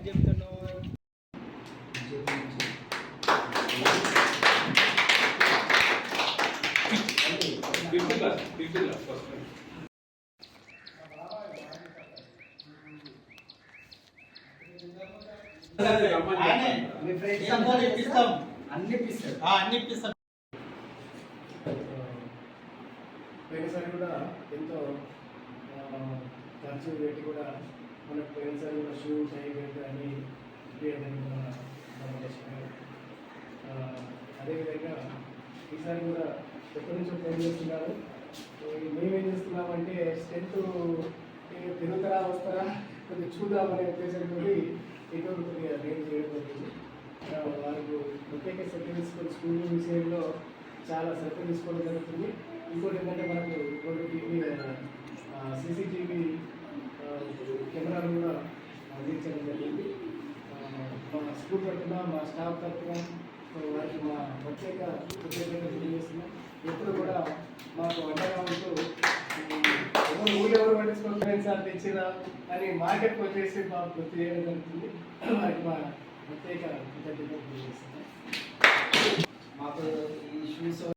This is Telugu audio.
ఏం చెప్తున్నావు? అన్ని ఇప్పిస్తాడు. ఆ, అన్ని ఇప్పిస్తాం. పోయినసారి కూడా ఎంతో ఖర్చు పెట్టి కూడా మనకు పోయినసారి కూడా షూ టై అదేవిధంగా ఈసారి కూడా ఎప్పటి నుంచో ప్లాన్ చేస్తున్నారు. మేమేం చేస్తున్నామంటే స్ట్రెంత్ తిరుగుతారా వస్తారా కొంచెం చూద్దామనే ఉద్దేశంతో ఇటువంటి కొద్దిగా నేను చేయడం జరిగింది. వారికి ప్రత్యేక శ్రద్ధ తీసుకొని స్కూల్ విషయంలో చాలా శ్రద్ధ తీసుకోవడం జరుగుతుంది. ఇంకోటి ఏంటంటే మనకు ఇంకోటి టీవీ సీసీటీవీ కెమెరాలు కూడా అందించడం జరిగింది ఆ, మా స్కూల్ తరఫున మా స్టాఫ్ తరఫున వారికి మా ప్రత్యేక ప్రత్యేకంగా తెలియజేస్తున్నాం. ఎప్పుడు కూడా మాకు అండగా ఉంటూ ఎవరు ఊళ్ళో ఎవరు సార్ తెచ్చిరా అని మార్కెట్కి వచ్చేసి మాకు గుర్తు చేయడం జరుగుతుంది. వారికి మా ప్రత్యేక కృతజ్ఞతలు తెలియజేస్తున్నాం.